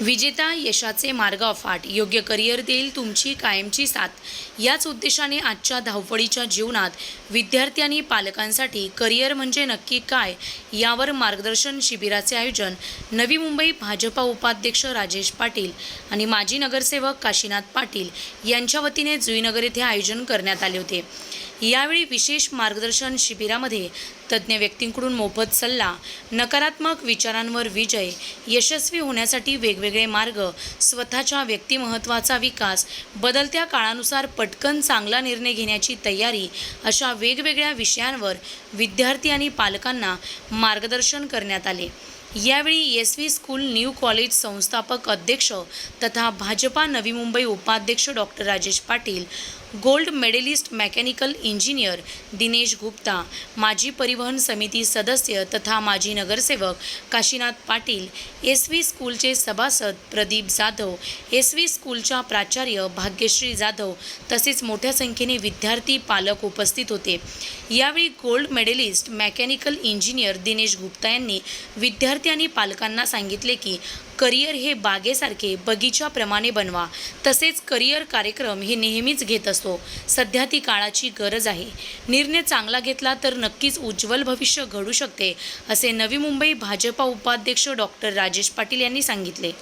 विजेता यशाचे मार्ग अफाट. योग्य करिअर देईल तुमची कायमची साथ. याच उद्देशाने आजच्या धावपळीच्या जीवनात विद्यार्थी आणि पालकांसाठी करिअर म्हणजे नक्की काय यावर मार्गदर्शन शिबिराचे आयोजन नवी मुंबई भाजपा उपाध्यक्ष राजेश पाटील आणि माजी नगरसेवक काशीनाथ पाटील यांच्या वतीने जुईनगर येथे आयोजन करण्यात आले होते. यावेळी विशेष मार्गदर्शन शिबिरामध्ये तज्ज्ञ व्यक्तींकडून मोफत सल्ला नकारात्मक विचारांवर विजय यशस्वी होण्यासाठी वेगवेगळे मार्ग स्वतःच्या व्यक्तिमहत्वाचा विकास बदलत्या काळानुसार पटकन चांगला निर्णय घेण्याची तयारी अशा वेगवेगळ्या विषयांवर विद्यार्थी आणि पालकांना मार्गदर्शन करण्यात आले. यावेळी S V school new college संस्थापक अध्यक्ष तथा भाजपा नवी मुंबई उपाध्यक्ष doctor Rajesh Patil gold medalist mechanical engineer Dinesh Gupta माजी परिवहन समिती सदस्य तथा माजी नगरसेवक काशीनाथ पाटील एस व्ही स्कूलचे सभासद प्रदीप जाधव एस व्ही स्कूलच्या प्राचार्य भाग्यश्री जाधव तसेच मोठ्या संख्येने विद्यार्थी पालक उपस्थित होते. यावेळी gold medalist mechanical engineer Dinesh Gupta यांनी विद्यार्थी विद्यार्थी आणि पालकांना सांगितले की करिअर हे बागेसारखे बगीच्याप्रमाणे बनवा. तसेच करिअर कार्यक्रम हे नेहमीच घेत असतो सध्या ती काळाची गरज आहे. निर्णय चांगला घेतला तर नक्कीच उज्ज्वल भविष्य घडू शकते असे नवी मुंबई भाजपा उपाध्यक्ष डॉक्टर राजेश पाटील यांनी सांगितले.